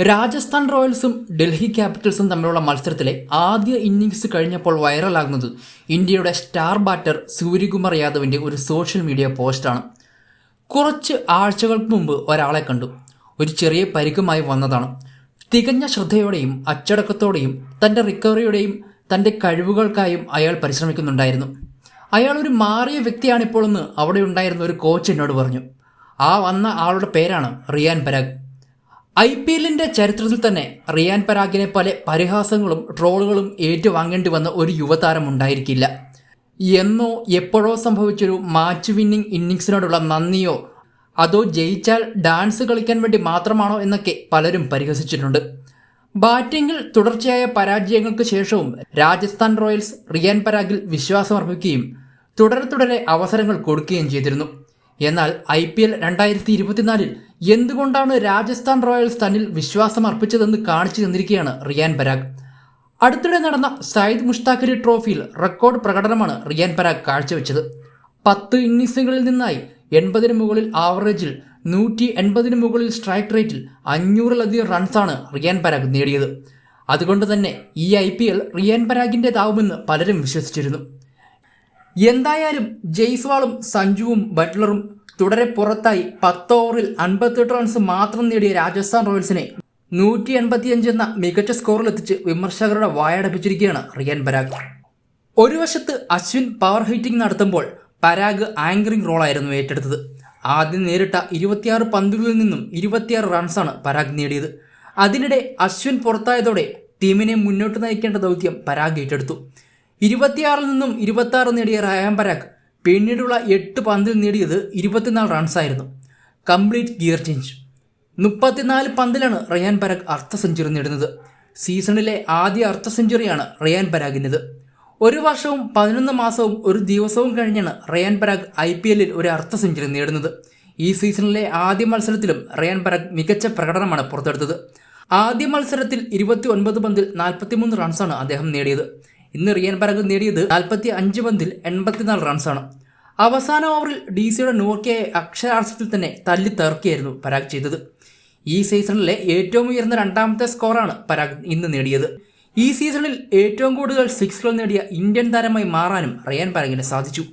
രാജസ്ഥാൻ റോയൽസും ഡൽഹി ക്യാപിറ്റൽസും തമ്മിലുള്ള മത്സരത്തിലെ ആദ്യ ഇന്നിംഗ്സ് കഴിഞ്ഞപ്പോൾ വൈറലാകുന്നത് ഇന്ത്യയുടെ സ്റ്റാർ ബാറ്റർ സൂര്യകുമാർ യാദവിന്റെ ഒരു സോഷ്യൽ മീഡിയ പോസ്റ്റാണ്. കുറച്ച് ആഴ്ചകൾക്ക് മുമ്പ് ഒരാളെ കണ്ടു. ഒരു ചെറിയ പരിക്കുമായി വന്നതാണ്. തികഞ്ഞ ശ്രദ്ധയോടെയും അച്ചടക്കത്തോടെയും തന്റെ റിക്കവറിയുടെയും തന്റെ കഴിവുകൾക്കായും അയാൾ പരിശ്രമിക്കുന്നുണ്ടായിരുന്നു. അയാൾ ഒരു മാറിയ വ്യക്തിയാണിപ്പോഴെന്ന് അവിടെ ഉണ്ടായിരുന്ന ഒരു കോച്ച് എന്നോട് പറഞ്ഞു. ആ വന്ന ആളുടെ പേരാണ് റിയാൻ പരാഗ്. ഐ പി എല്ലിന്റെ ചരിത്രത്തിൽ തന്നെ റിയാൻ പരാഗിനെ പല പരിഹാസങ്ങളും ട്രോളുകളും ഏറ്റുവാങ്ങേണ്ടി വന്ന ഒരു യുവതാരം ഉണ്ടായിരിക്കില്ല. എന്നോ എപ്പോഴോ സംഭവിച്ചൊരു മാച്ച് വിന്നിംഗ് ഇന്നിങ്സിനോടുള്ള നന്ദിയോ അതോ ജയിച്ചാൽ ഡാൻസ് കളിക്കാൻ വേണ്ടി മാത്രമാണോ എന്നൊക്കെ പലരും പരിഹസിച്ചിട്ടുണ്ട്. ബാറ്റിംഗിൽ തുടർച്ചയായ പരാജയങ്ങൾക്ക് ശേഷവും രാജസ്ഥാൻ റോയൽസ് റിയാൻ പരാഗിൽ വിശ്വാസമർപ്പിക്കുകയും തുടരെ തുടരെ അവസരങ്ങൾ കൊടുക്കുകയും ചെയ്തിരുന്നു. എന്നാൽ ഐ പി എൽ രണ്ടായിരത്തി ഇരുപത്തിനാലിൽ എന്തുകൊണ്ടാണ് രാജസ്ഥാൻ റോയൽസ് തന്നിൽ വിശ്വാസം അർപ്പിച്ചതെന്ന് കാണിച്ചു തന്നിരിക്കുകയാണ് റിയാൻ പരാഗ്. അടുത്തിടെ നടന്ന സയ്യിദ് മുഷ്താഖലി ട്രോഫിയിൽ റെക്കോർഡ് പ്രകടനമാണ് റിയാൻ പരാഗ് കാഴ്ചവെച്ചത്. പത്ത് ഇന്നിംഗ്സുകളിൽ നിന്നായി എൺപതിന് മുകളിൽ ആവറേജിൽ നൂറ്റി എൺപതിന് മുകളിൽ സ്ട്രൈക്ക് റേറ്റിൽ അഞ്ഞൂറിലധികം റൺസാണ് റിയാൻ പരാഗ് നേടിയത്. അതുകൊണ്ട് തന്നെ ഈ ഐ പി എൽ റിയാൻ പരാഗിന്റെതാവുമെന്ന് പലരും വിശ്വസിച്ചിരുന്നു. എന്തായാലും ജയ്സ്വാളും സഞ്ജുവും ബട്ട്ലറും തുടരെ പുറത്തായി പത്ത് ഓവറിൽ അൻപത്തെട്ട് റൺസ് മാത്രം നേടിയ രാജസ്ഥാൻ റോയൽസിനെ നൂറ്റി എൺപത്തിയഞ്ച് എന്ന മികച്ച സ്കോറിലെത്തിച്ച് വിമർശകരുടെ വായടപ്പിച്ചിരിക്കുകയാണ് റിയൻ പരാഗ്. ഒരു വശത്ത് അശ്വിൻ പവർ ഹീറ്റിംഗ് നടത്തുമ്പോൾ പരാഗ് ആങ്കറിംഗ് റോളായിരുന്നു ഏറ്റെടുത്തത്. ആദ്യം നേരിട്ട ഇരുപത്തിയാറ് പന്തുകളിൽ നിന്നും ഇരുപത്തിയാറ് റൺസാണ് പരാഗ് നേടിയത്. അതിനിടെ അശ്വിൻ പുറത്തായതോടെ ടീമിനെ മുന്നോട്ട് നയിക്കേണ്ട ദൗത്യം പരാഗ് ഏറ്റെടുത്തു. ഇരുപത്തിയാറിൽ നിന്നും ഇരുപത്തി നേടിയ റയാൻ പരാഗ് പിന്നീടുള്ള എട്ട് പന്തിൽ നേടിയത് ഇരുപത്തിനാല് റൺസായിരുന്നു കംപ്ലീറ്റ് ഗിയർ ചേഞ്ച് മുപ്പത്തിനാല് പന്തിലാണ് റയാൻ പരാഗ് അർദ്ധ സെഞ്ചുറി നേടുന്നത്. സീസണിലെ ആദ്യ അർദ്ധ സെഞ്ചുറിയാണ് റയാൻ പരാഗിന്റെത്. ഒരു വർഷവും പതിനൊന്ന് മാസവും ഒരു ദിവസവും കഴിഞ്ഞാണ് റയാൻ പരാഗ് ഐ പി എല്ലിൽ ഒരു അർദ്ധ സെഞ്ചുറി നേടുന്നത്. ഈ സീസണിലെ ആദ്യ മത്സരത്തിലും റയാൻ പരാഗ് മികച്ച പ്രകടനമാണ് പുറത്തെടുത്തത്. ആദ്യ മത്സരത്തിൽ ഇരുപത്തി ഒൻപത് പന്തിൽ നാൽപ്പത്തിമൂന്ന് റൺസാണ് അദ്ദേഹം നേടിയത്. ഇന്ന് റിയൻ പരഗ് നേടിയത് നാൽപ്പത്തി അഞ്ച് പന്തിൽ എൺപത്തിനാല് റൺസാണ്. അവസാന ഓവറിൽ ഡി സിയുടെ നോർക്കയെ അക്ഷരാർത്ഥത്തിൽ തന്നെ തല്ലി തേർക്കുകയായിരുന്നു പരാഗ് ചെയ്തത്. ഈ സീസണിലെ ഏറ്റവും ഉയർന്ന രണ്ടാമത്തെ സ്കോറാണ് പരാഗ് ഇന്ന് നേടിയത്. ഈ സീസണിൽ ഏറ്റവും കൂടുതൽ സിക്സുകൾ നേടിയ ഇന്ത്യൻ താരമായി മാറാനും റയാൻ പരാഗിന് സാധിച്ചു.